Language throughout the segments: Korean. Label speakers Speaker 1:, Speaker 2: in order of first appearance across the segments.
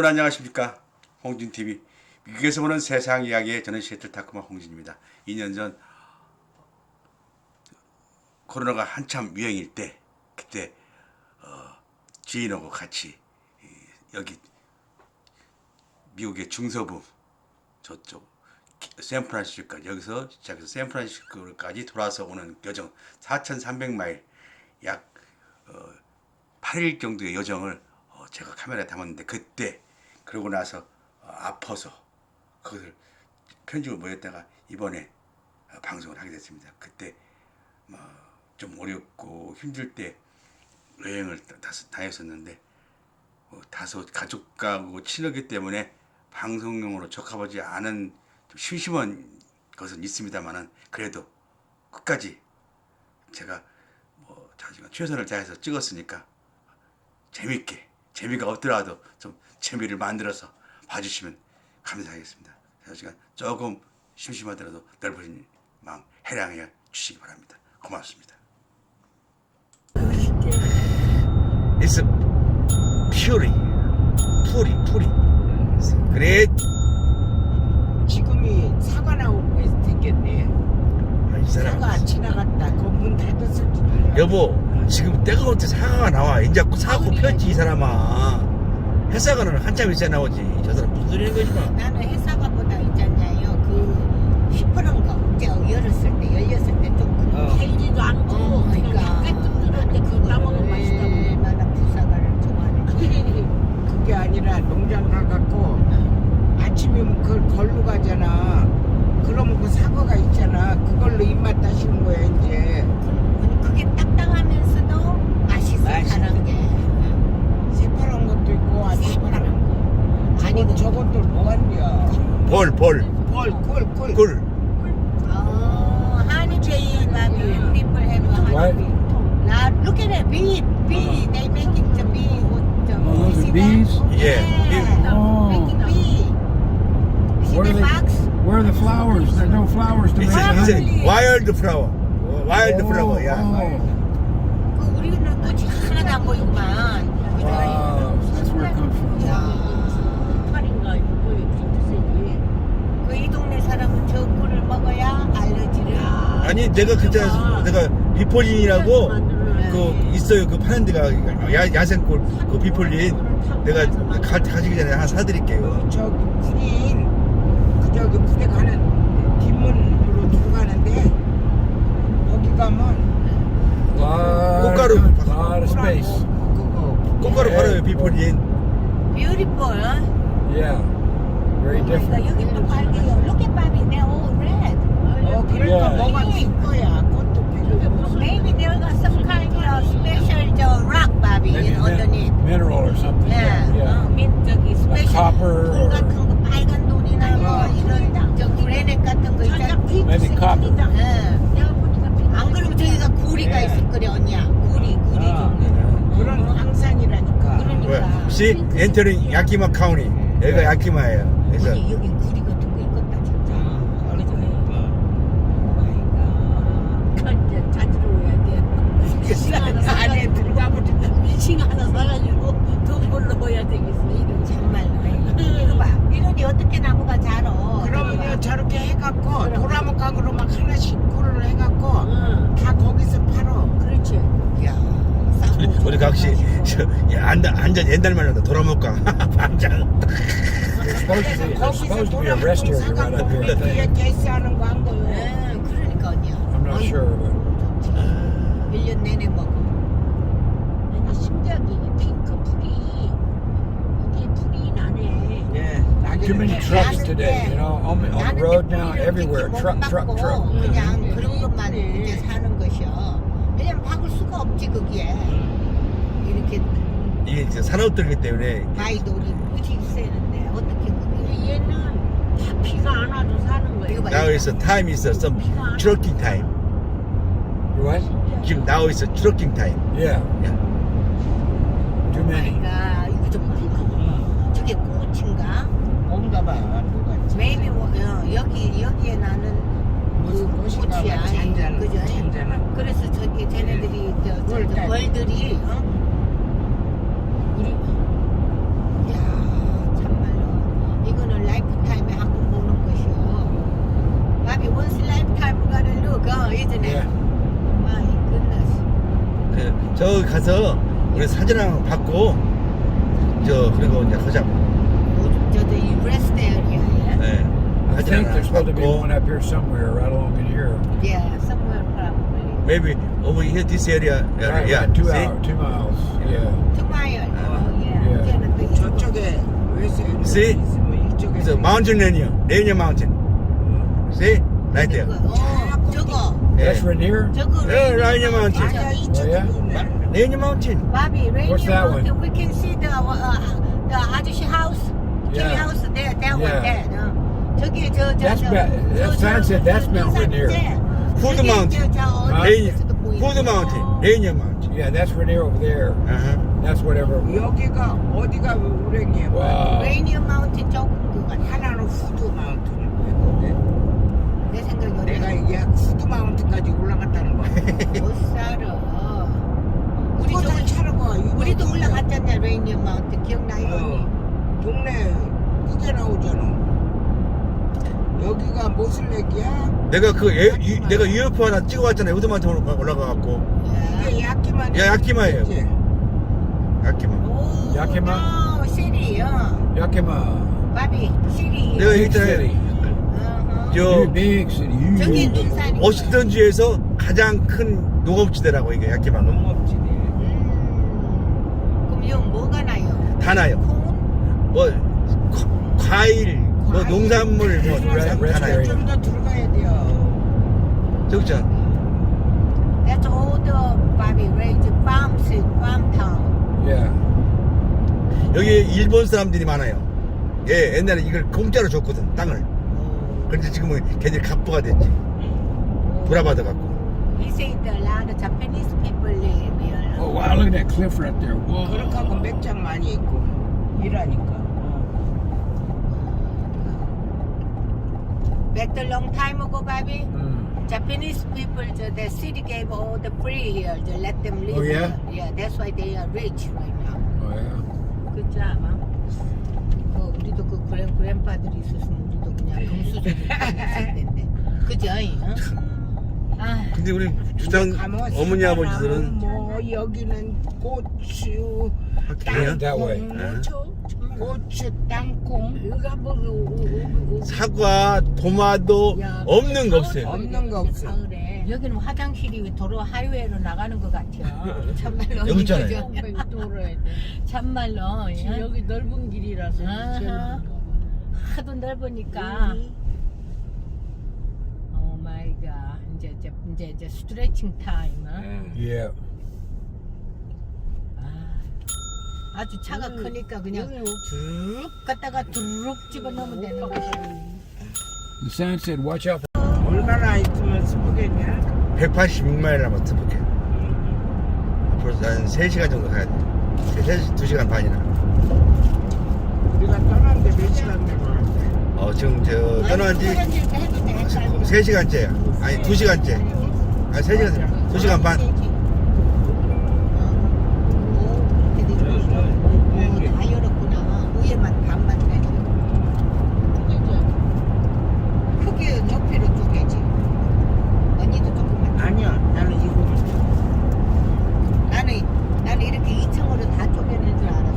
Speaker 1: 여러분 안녕하십니까? 홍진TV. 미국에서 보는 세상 이야기의 저는 시애틀 타크마 홍진입니다. 2년 전 코로나가 한참 유행일 때 그때 어, 지인하고 같이 이, 여기 미국의 중서부 저쪽 키- 샌프란시스코까지 여기서 시작해서 샌프란시스코까지 돌아서 오는 여정 4,300마일 약 8일 정도의 여정을 어, 제가 카메라에 담았는데 그때 그러고 나서 어, 아파서 그것을 편집을 못 했다가 이번에 어, 방송을 하게 됐습니다. 그때 뭐좀 어렵고 힘들 때 여행을 다녔었는데 어, 다소 가족하고 친하기 때문에 방송용으로 적합하지 않은 좀 심심한 것은 있습니다만은 그래도 끝까지 제가 뭐 자신가 최선을 다해서 찍었으니까 재밌게 재미가 없더라도 좀 재미를 만들어서 봐주시면 감사하겠습니다. 자시간 조금 심심하더라도 넓은 마음 해량해 주시기 바랍니다. 고맙습니다. It's a purity, puri, puri. Great.
Speaker 2: 지금이 사과 나오고 생겼네.
Speaker 1: 이 사람.
Speaker 2: 사과 지나갔다. 그문 닫았을 줄 알아.
Speaker 1: 여보, 지금 때가 올때 사과가 나와. 이제 사고 폈지 이 사람아. 회사가는 한참 있어야 나오지. 저 사람 무슨 소리 하는 거지 마.
Speaker 3: 나는 회사가보다 있잖아요. 그 시퍼런 거 이제 열었을 때 열렸을 때좀
Speaker 2: 어.
Speaker 3: 달지도 않고
Speaker 2: 어,
Speaker 3: 그냥
Speaker 2: 그러니까.
Speaker 3: 약간 뜯는데 그거 따먹으면 맛있다고. 얼마나 부사과를 좋아하는지.
Speaker 2: 그게 아니라 농장 가갖고 아침이면 그걸 걸로 가잖아. 그러면 그 사과가 있잖아. 그걸로 입맛 다시는 거야 이제.
Speaker 3: 그- 그게 딱딱하면서도 맛있어
Speaker 2: 맛있어.
Speaker 3: 다른 게. 응.
Speaker 2: 새파란 것도 있고 안 새파란 거.
Speaker 3: 아니,
Speaker 2: 아니 저것들 뭐한냐?
Speaker 1: 벌, 벌,
Speaker 2: 꿀, 꿀, 꿀.
Speaker 1: 꿀.
Speaker 3: 어, 하니베이 바비 people have a
Speaker 4: What?
Speaker 3: honeybee. Now look at it, bee, bee. They make it the bee. with the-
Speaker 4: Oh,
Speaker 3: you
Speaker 4: the
Speaker 3: see
Speaker 4: bees?
Speaker 3: that?
Speaker 1: Yeah,
Speaker 3: Yeah,
Speaker 4: Oh.
Speaker 3: making bee. See
Speaker 4: Where
Speaker 3: the
Speaker 4: are they-
Speaker 3: box?
Speaker 4: Where are the flowers? There's no flowers to
Speaker 1: It's
Speaker 4: make
Speaker 1: a, it's
Speaker 4: honey.
Speaker 1: a wild flower. Wild
Speaker 4: Oh,
Speaker 1: flower, 야.
Speaker 4: oh.
Speaker 3: 그 우리는 꽃이 하나도 안 보이구만.
Speaker 4: Wow, that's where it comes from.
Speaker 3: 팔인가 그이 동네 사람은 저 꿀을 먹어야 알러지를.
Speaker 1: 아니 내가 그때 내가 비폴린이라고 그 있어요 그 파는 데가 야, 야생골 그 비폴린 내가 가, 가시기 전에 하나 사드릴게요
Speaker 2: 저기 군인 그 저기 부대 가는 뒷문으로 들어가는데 거기 가면
Speaker 1: 꽃가루.
Speaker 4: of space.
Speaker 2: 그거
Speaker 1: 꽃가루 팔아요 비폴린
Speaker 3: Beautiful.
Speaker 4: Yeah, very different.
Speaker 3: 여기 또 빨개요. Look at Bobby, they're all red.
Speaker 2: 어 그러니까
Speaker 4: Yeah.
Speaker 2: 뭐가 될 거야
Speaker 3: Maybe they got some kind of special 저 rock, Bobby,
Speaker 4: Maybe
Speaker 3: in underneath.
Speaker 4: min- mineral or something.
Speaker 3: Yeah,
Speaker 4: Yeah.
Speaker 3: 어, 민 저기 스페셜
Speaker 4: copper
Speaker 3: 돌
Speaker 4: or-
Speaker 3: 같은 거 빨간 돌이나 뭐 이런 저 그레넷 같은 거 있잖아.
Speaker 4: Maybe copper.
Speaker 3: 예. 안 그러면 저기가 구리가
Speaker 2: 예.
Speaker 3: 있을 거래 언니야. 구리, 구리
Speaker 2: 아,
Speaker 3: 종류.
Speaker 2: 그런 황산이라니까
Speaker 3: 그러니까.
Speaker 1: 시 엔터링 야키마 카운티 여기가 야키마예요 그래서
Speaker 3: 언니 여기 구리 같은 거 있겠다 진짜. 그러니까 찾으러 오야 돼. 미싱 하나 사가지고
Speaker 2: 안에 들어가버린다
Speaker 3: 미싱 하나 사가지고 돈 벌러 오야 되겠어. 이런 정말로. 이거 봐. 이런이 어떻게 나무가 자러?
Speaker 2: 그러면 저렇게 해갖고
Speaker 3: 그럼.
Speaker 2: 도라목각으로 막 하나씩 꿀을 해갖고
Speaker 3: 응.
Speaker 2: 다 거기서 팔어
Speaker 3: 그렇지. 야.
Speaker 1: 우리, 우리 각시 저, 앉아 옛날 말로 돌아먹까 반장
Speaker 4: supposed to be, there's supposed to be a
Speaker 2: 도라목을
Speaker 4: restaurant right up here. I
Speaker 2: 그
Speaker 4: think.
Speaker 2: 게시하는 거한 거요
Speaker 3: 네, 그러니까 언니야.
Speaker 4: I'm not sure, but
Speaker 3: 1년 내내 먹어. 내가 심장이 핑크 불이 이게 불이 나네.
Speaker 2: 네
Speaker 4: too many trucks today.
Speaker 3: 때-
Speaker 4: You know, on, the- on the road
Speaker 3: 때
Speaker 4: now, everywhere, truck,
Speaker 3: 못
Speaker 4: truck, truck.
Speaker 3: 그냥 그런 것만 이제 사는 것이요. 왜냐면 박을 수가 없지 거기에. 이렇게
Speaker 1: 이게 이제 산업들이기 때문에
Speaker 3: 바이돌이 무지 세는데 어떻게 그게 얘는 다 비가 안 와도 사는 봐.
Speaker 1: now is a time is a some trucking time
Speaker 4: What?
Speaker 1: 지금 now is a trucking time
Speaker 4: Yeah. Too many.
Speaker 3: 아이가 이거 좀 봐. 저게 꽃인가?
Speaker 2: 뭔가 봐 누가
Speaker 3: Maybe 뭐, 어, 여기 여기에 나는
Speaker 2: 무슨
Speaker 3: 그
Speaker 2: 꽃인가
Speaker 3: 꽃이야.
Speaker 2: 잔잔
Speaker 3: 그죠?
Speaker 2: 잔잔한
Speaker 3: 그래서 저기 쟤네들이 저, 저? 벌들이 어? 우리 야
Speaker 4: 참말로
Speaker 3: 이거는 라이프타임에 한 번 보는
Speaker 2: 것이오
Speaker 3: 밥이 원스 라이프타임 가는 루가 예전에 예. 마이 끝났어
Speaker 1: 그래 저 가서 우리 사진 한번 받고 저 그리고 이제 하자고
Speaker 3: 요즘 저도 이 브레스테어리아에
Speaker 1: 네
Speaker 4: I
Speaker 1: 사진
Speaker 4: think
Speaker 1: 하나
Speaker 4: there's supposed to be
Speaker 1: 받고
Speaker 4: one up here somewhere, right along in here.
Speaker 3: yeah somewhere probably
Speaker 1: maybe over here this area, area.
Speaker 4: Right,
Speaker 1: yeah
Speaker 4: about two
Speaker 1: see?
Speaker 4: hours, two miles. Yeah.
Speaker 3: 이쪽.
Speaker 2: 저쪽에 외세
Speaker 1: See?
Speaker 2: 있으면 이쪽에
Speaker 1: It's a mountain linear, linear mountain. See? Right there.
Speaker 3: 어, 저거.
Speaker 4: That's
Speaker 1: 예.
Speaker 4: Rainier?
Speaker 3: 저거.
Speaker 1: 네, 라이녀 마운틴.
Speaker 2: 아니야 이쪽에
Speaker 4: 뭐야?
Speaker 2: 있네
Speaker 1: linear mountain.
Speaker 3: Bobby, rain
Speaker 4: What's that one?
Speaker 3: We can see the uh, the 아저씨 house. Tree
Speaker 4: Yeah.
Speaker 3: house there. That one
Speaker 4: Yeah.
Speaker 3: there. 어. 저기 저 저.
Speaker 4: That's
Speaker 3: 저,
Speaker 4: ba-
Speaker 3: 저,
Speaker 4: that's
Speaker 3: 저,
Speaker 4: sunset,
Speaker 3: 저,
Speaker 4: that's
Speaker 3: 저
Speaker 4: Mount
Speaker 3: 산인데,
Speaker 4: Rainier.
Speaker 1: Food
Speaker 3: 저기
Speaker 1: mountain.
Speaker 3: 저, 저 어디
Speaker 1: Rainier.
Speaker 3: 있어도 보이고.
Speaker 1: Food mountain, linear mountain.
Speaker 4: Yeah, that's Rainier over there.
Speaker 1: Uh-huh.
Speaker 4: That's whatever.
Speaker 2: 여기가 어디가 우랭이야
Speaker 4: Wow.
Speaker 3: 레이니어 마운틴 조금 그 같아.
Speaker 2: 하나는 후드 마운틴을 보이는데
Speaker 3: 내 생각에
Speaker 2: 내가 이게 후드 마운틴까지 올라갔다는 거야
Speaker 3: 못 살아. 우리
Speaker 2: 우리
Speaker 3: 저기
Speaker 2: 차로 가
Speaker 3: 우리도. 올라갔잖아 레이니어 마운틴 기억나요? 언니?
Speaker 2: 어, 동네 크게 나오잖아 여기가 모슬렉이야
Speaker 1: 내가 그 예, 유, 내가 UFO 하나 찍어왔잖아요. 우드만트 올라가 갖고
Speaker 2: 이게 야키만
Speaker 1: 야, 야키마예요. 야키마?
Speaker 3: no, 시리, 어.
Speaker 4: Yakima.
Speaker 3: 바비, 시리.
Speaker 1: 있잖아요.
Speaker 4: city.
Speaker 3: 어허.
Speaker 1: 저
Speaker 4: You big city.
Speaker 3: 저기. 눈산이.
Speaker 1: 워싱턴주에서 가장 큰 농업지대라고 이게 야키마가
Speaker 2: 농업지네
Speaker 3: 음, 그럼 여기 뭐가 나요?
Speaker 1: 다 나요.
Speaker 3: 콩?
Speaker 1: 뭐 과- 과일, 뭐
Speaker 2: 과일.
Speaker 1: 농산물 뭐
Speaker 4: Right,
Speaker 1: 다 나요.
Speaker 2: 좀더 들어가야 돼요
Speaker 1: 저기 있잖아.
Speaker 3: That's all the Bobby raised farm city, farm town.
Speaker 4: Yeah.
Speaker 1: 여기 일본 사람들이 많아요. 예, 옛날에 이걸 공짜로 줬거든 땅을. 그런데 지금은 걔들 갑부가 됐지. 돌아받아 갖고.
Speaker 3: He said a lot of Japanese people live here.
Speaker 4: Oh wow! Look at that cliff right there. Whoa.
Speaker 2: 그렇게 하고 맥장 많이 있고 일하니까
Speaker 3: Back a long time ago, Bobby,
Speaker 4: Mm.
Speaker 3: Japanese people, the, the city gave all the free here to let them live.
Speaker 4: Oh, yeah?
Speaker 3: here. Yeah, that's why they are rich right now.
Speaker 4: Oh yeah.
Speaker 3: 그렇지 않아? 그 우리도 그 그랜 그랜파들이 있었으면 우리도 그냥 금수저로 있을 텐데. 그죠? 응? 아,
Speaker 1: 근데 우리 주장 어머니 아버지들은
Speaker 2: 뭐 여기는 고추
Speaker 1: 그래요?
Speaker 4: That way.
Speaker 1: 네.
Speaker 2: 고추 땅콩
Speaker 3: 여기가 뭐 우-
Speaker 1: 사과, 도마도
Speaker 3: 야,
Speaker 1: 없는 거 없어요.
Speaker 2: 없는 거 없어
Speaker 3: 가을에. 여기는 화장실이 왜 도로 하이웨이로 나가는 것 같아요. 참말로.
Speaker 1: 여기 있잖아요.
Speaker 3: 이거죠?
Speaker 5: 돌아야 돼.
Speaker 3: 참말로.
Speaker 5: 지금
Speaker 3: 예?
Speaker 5: 여기 넓은 길이라서
Speaker 3: 아하. 하도 넓으니까. 오 마이 갓. 이제 이제 이제 이제 스트레칭 타임. 어?
Speaker 4: Yeah.
Speaker 3: 아, 아주 차가 크니까 그냥 두룩 갔다가 두룩 집어넣으면 되는 거지.
Speaker 4: The sign said, "Watch out."
Speaker 2: 얼마나 있으면 스프겠냐
Speaker 1: 186마일 남았어, 보게. 벌써 한 3시간 정도 가야 돼. 3, 2시간 반이나.
Speaker 2: 우리가 떠났는데 몇 시간 되고
Speaker 1: 어, 지금 저 떠난 지
Speaker 3: 해도 돼.
Speaker 1: 3시간째야. 아니, 2시간째. 아니, 3시간, 2시간 반.
Speaker 3: 다 열었구나. 위에만 반만 되지. 크게 높이로 쪼개지. 언니도 조금만.
Speaker 2: 아니야 나는 이거
Speaker 3: 나는 나는 이렇게 2층으로 다 쪼개낼 줄 알았어.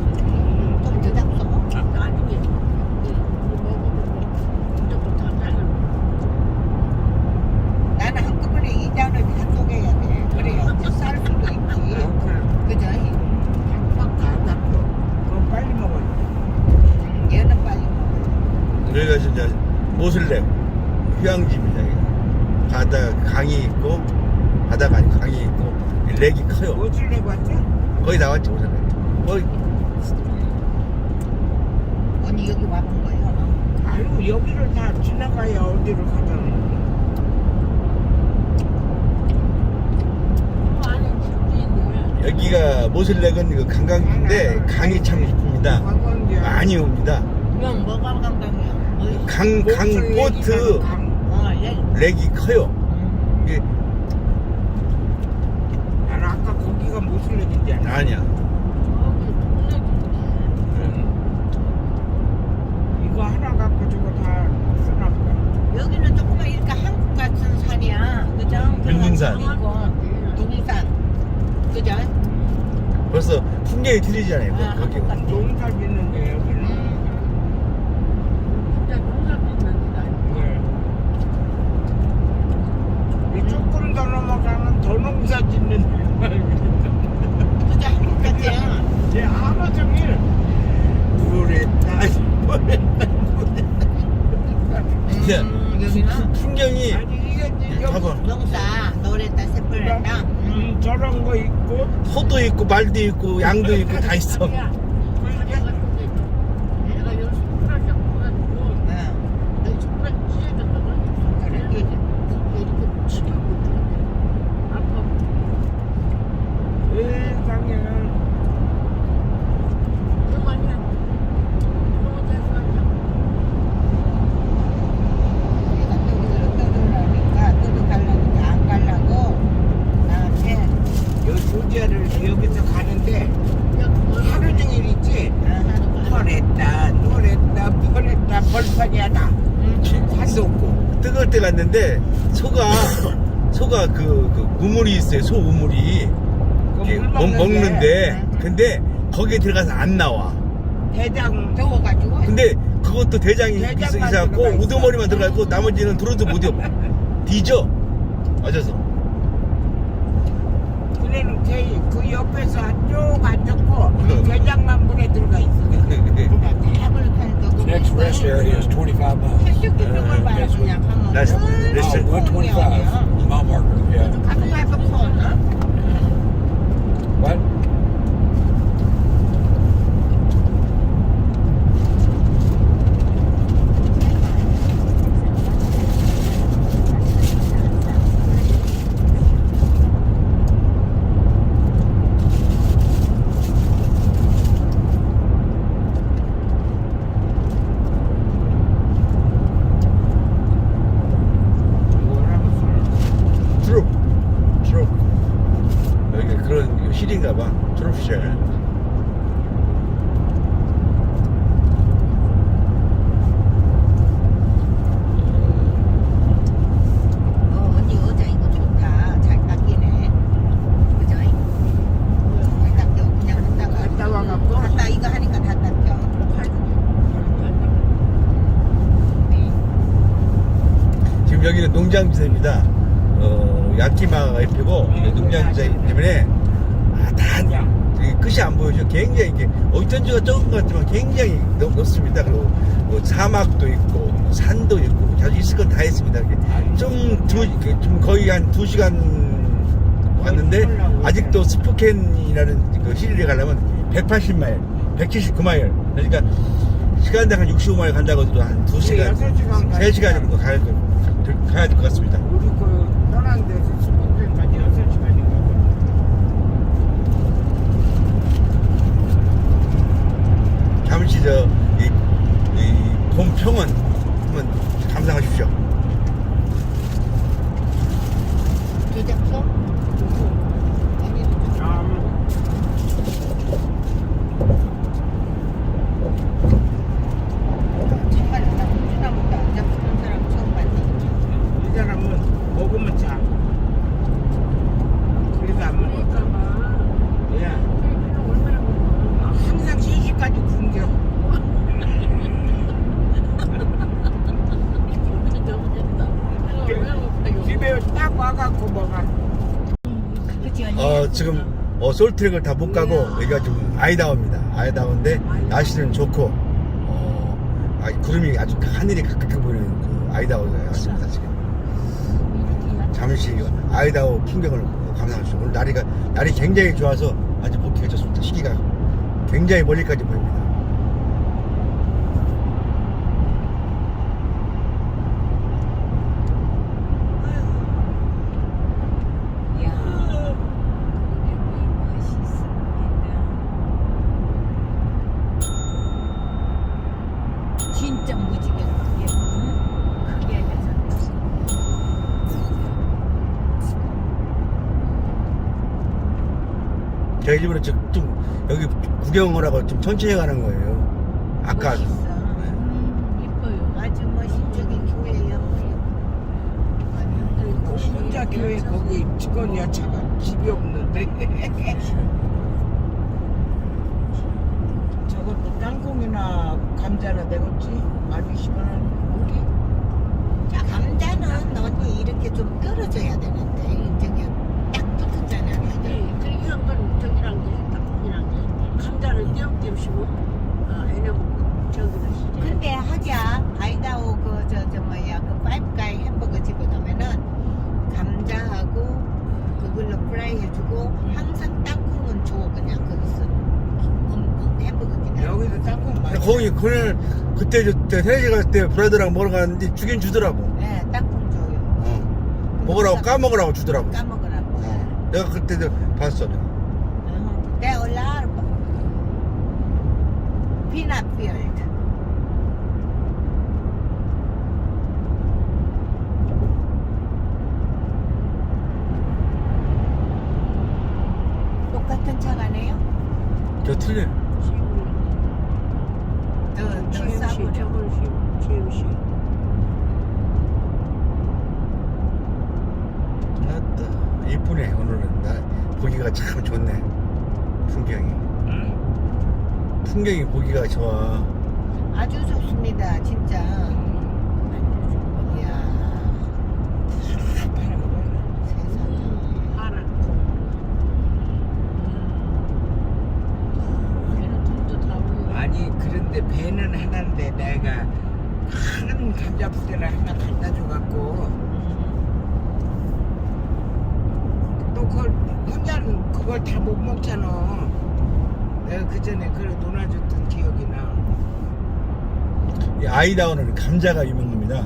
Speaker 3: 좀더 잡숴.
Speaker 5: 나중에 이쪽도 다 잘라.
Speaker 3: 나는 한꺼번에 이 장을 다 쪼개야 돼. 그래야 쌀 수도 있지. 그죠?
Speaker 2: 다 잡고 그럼 빨리 먹어야
Speaker 3: 음, 얘는 빨리 먹어.
Speaker 1: 여기가 진짜 모슬렉 휴양지입니다. 여기. 바다 강이 있고 바다가 아니고 강이 있고 이 렉이 커요.
Speaker 2: 뭐줄 내고 왔지?
Speaker 1: 거의 나왔지 모슬렉. 거의
Speaker 3: 언니 여기 와본 거예요?
Speaker 2: 아유 여기를 다 지나가야 어디를 가잖아
Speaker 5: 있네.
Speaker 1: 여기가 모슬렉은 그 관광지인데 강이 참 이쁩니다.
Speaker 2: 관광지야
Speaker 1: 많이 옵니다.
Speaker 3: 그럼 뭐가 관광이야? 어이,
Speaker 1: 강, 강, 보트
Speaker 2: 강.
Speaker 3: 어, 렉.
Speaker 1: 렉이 커요.
Speaker 3: 음.
Speaker 1: 이게
Speaker 2: 나는 아까 거기가 모슬렉인 줄 알았어
Speaker 1: 아니야.
Speaker 5: 저기 동네
Speaker 2: 이거 하나 다
Speaker 3: 한국. 있고 동산 그죠?
Speaker 1: 벌써 풍경이 틀리잖아요.
Speaker 3: 아,
Speaker 1: 거기.
Speaker 3: 똑같아.
Speaker 2: 농사 짓는데 여기는.
Speaker 3: 음.
Speaker 5: 진짜 농사 짓는 데다.
Speaker 2: 이 조금 더 넘어가면 더 농사 짓는
Speaker 3: 그죠? 똑같아요.
Speaker 2: 데 하루 종일 물에 따 물에
Speaker 1: 진짜
Speaker 3: 음, 여기는
Speaker 1: 풍경이
Speaker 2: 아니
Speaker 1: 봐봐.
Speaker 3: 농사 노랬다 새풀냈다
Speaker 2: 음, 저런 거 있고
Speaker 1: 소도 있고 말도 있고 양도 있고 다 있어.
Speaker 5: 야, 내가 근데 내가 여기서 풀을 잡고 가지고
Speaker 3: 응.
Speaker 5: 여기서 풀을 찢어졌거든.
Speaker 3: 그래.
Speaker 5: 이렇게 이렇게 치고 아파.
Speaker 2: 세상에
Speaker 5: 그만이야. 그거 돼서
Speaker 3: 내가 여기서 떠들라니까 떠도 가려니까 안 가려고 나한테
Speaker 2: 요 조제를 여기서 가는데 하루 종일 있지
Speaker 3: 응.
Speaker 2: 펄했다 노랬다 펄했다 벌 판이야 다 산도 없고
Speaker 1: 뜨거울 때 갔는데 소가 소가 그, 그 우물이 있어요. 소 우물이 이렇게
Speaker 2: 물
Speaker 1: 먹,
Speaker 2: 먹는데.
Speaker 1: 먹는데 근데 거기에 들어가서 안 나와.
Speaker 2: 대장
Speaker 3: 더워가지고
Speaker 1: 근데 그것도 대장이
Speaker 2: 대장만 들어가 있어.
Speaker 1: 우두머리만 들어가 있고 나머지는 들어도 못 뛰어. 뒤져. 맞아서.
Speaker 2: 그래는 걔, 그 옆에서 쭉 앉았고 대장만 물에 들어가 있어
Speaker 3: 답을 팔 도
Speaker 4: Next rest area is 25 miles.
Speaker 3: 한쪽 쪽을 봐요
Speaker 1: that's
Speaker 3: 그냥 하면
Speaker 1: that's-
Speaker 3: 늘
Speaker 1: that's it.
Speaker 4: Oh, 125. Mile marker. Yeah.
Speaker 3: 가끔 가서 폰
Speaker 4: What?
Speaker 1: 트롭. 트롭. 여기 그런 힐인가 봐. 트롭쉘.
Speaker 3: 어, 언니 여자 이거 좋다. 잘 닦이네. 그죠? 잘 닦여. 그냥 했다가.
Speaker 2: 갔다 와갖고?
Speaker 3: 갔다 이거 하니까 다 닦여.
Speaker 1: 지금 여기는 농장지대입니다. 어, 야키마가 옆이고 농장지대 때문에 아, 다 저기 끝이 안 보여요. 굉장히 이게 어쩐지가 적은 것 같지만 굉장히 넓, 넓습니다. 그리고 뭐 사막도 있고 산도 있고 아주 있을 건다 있습니다. 이렇게 좀, 두, 이렇게 좀 거의 한 두 시간 왔는데 아직도 스포켄이라는 그 시리에 가려면 180마일, 179마일. 그러니까 시간당 한 65마일 간다고 해도 한 2시간,
Speaker 2: 여섯 시간 가야
Speaker 1: 3시간 정도 가야 될 것 같습니다.
Speaker 2: 우리 그 떠난 데서 스포츠까지 여섯 시간인가 봐.
Speaker 1: 잠시 저, 이, 이, 봄평원 한번 감상하십시오.
Speaker 3: 조잡소? 언니도 좀
Speaker 2: 참
Speaker 3: 정말 나 우주나무도 안 잡는 사람 처음 봤네.
Speaker 2: 이 사람은 먹으면 자. 그래서 안 먹어.
Speaker 5: 그러니까
Speaker 2: 야,
Speaker 5: 얼마나 먹어.
Speaker 2: 항상 3시까지 굶겨. 집에 딱 와갖고.
Speaker 3: 그치 언니?
Speaker 1: 어, 지금, 어, 솔트랙을 다 못 가고, 여기가 좀 아이다워입니다. 아이다워인데, 날씨는 좋고, 어, 아, 구름이 아주 하늘이 가깝게 보이는 그 아이다워에 왔습니다, 지금. 잠시 아이다워 풍경을 감상하시죠. 오늘 날이가, 날이 굉장히 좋아서 아주 보기가 좋습니다. 시기가 굉장히 멀리까지 보입니다.
Speaker 3: 야, 맛있습니다. 진짜 무지개 예쁜 크게 해서
Speaker 1: 제가 일부러 좀, 좀 여기 구경을 하고 좀 천천히 가는 거예요. 아까
Speaker 3: 멋있어. 음,
Speaker 5: 이뻐요.
Speaker 3: 아주 멋진 저기 교회 옆에 아니
Speaker 2: 혼자 교회 거기 직원 여차가 집이 없는데 저것도 땅콩이나 감자나 되겠지 많이 심어놓은 고기
Speaker 3: 자, 감자는 언니 이렇게 좀 떨어져야 되는데 저기 딱 붙었잖아.
Speaker 5: 이- 그 이런 건 저기랑 게 닭고기랑 게 감자는 띄엄띄엄 심어 아 얘네는 저기는 시제
Speaker 3: 근데 하자 아이다오 그 저 저 뭐야 그 파이브가이 햄버거 집에 가면은 감자하고 그걸로 프라이 해주고 항상 땅콩은 줘 그냥 거기서 음, 음, 햄버거 기다.
Speaker 2: 여기도 땅콩 많이
Speaker 1: 거기 그날 그때 저 세례 갔을 때 브라더랑 먹으러 갔는데 주긴 주더라고.
Speaker 3: 네, 땅콩 줘요.
Speaker 1: 어. 먹으라고 까먹으라고 주더라고.
Speaker 3: 까먹으라고.
Speaker 1: 어. 내가 그때 도 봤어. 내가.
Speaker 3: Peanut field. 똑같은 차가네요?
Speaker 1: 저 틀려.
Speaker 3: 더, 더
Speaker 5: GMC
Speaker 3: 싸구려.
Speaker 5: 저건 GMC
Speaker 1: 아따 이쁘네 오늘은 나 보기가 참 좋네. 풍경이. 풍경이 보기가 좋아.
Speaker 3: 아주 좋습니다, 진짜. 이야, 세상에.
Speaker 5: 모여
Speaker 2: 아니 그런데 배는 하나인데 내가 큰 감자 부대를 하나 갖다 줘갖고 또 그걸 혼자는 그걸 다 못 먹잖아. 내가 그 전에 그래 놀아줬던 기억이 나.
Speaker 1: 이 아이다운은 감자가 유명합니다.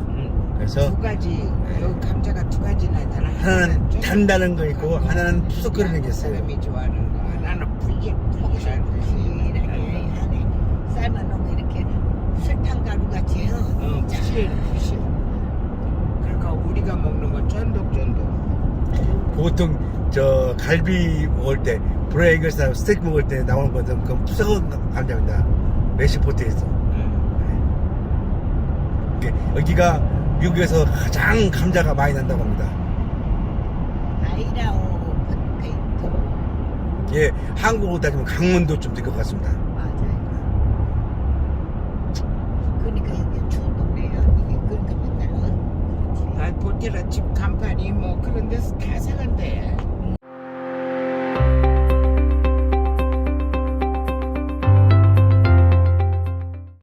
Speaker 1: 그래서
Speaker 2: 두 가지. 여기 감자가 두 가지 나잖아.
Speaker 1: 하나는
Speaker 2: 좀
Speaker 1: 단단한 거 있고 하나는 푸석거리는 게 있어요.
Speaker 2: 사람이 좋아하는 거. 하나는 푸석푸석한
Speaker 3: 폭신폭신하게
Speaker 2: 거
Speaker 3: 안에 삶아놓으면 이렇게 설탕 가루 같이
Speaker 2: 어, 푸실 푸실. 그러니까 우리가 먹는 건 쫀득쫀득
Speaker 1: 보통 저 갈비 먹을 때 브레이크에서 스테이크 먹을 때 나오는 것은 그 푸석한 감자입니다. 메시포테에서. 이게 여기가 미국에서 가장 감자가 많이 난다고 합니다.
Speaker 3: 아이라오 포테이토.
Speaker 1: 예, 한국으로 따지면 강원도 좀될것 같습니다.
Speaker 2: 아, 보태라 집 간판이 뭐 그런 데서 다 사간대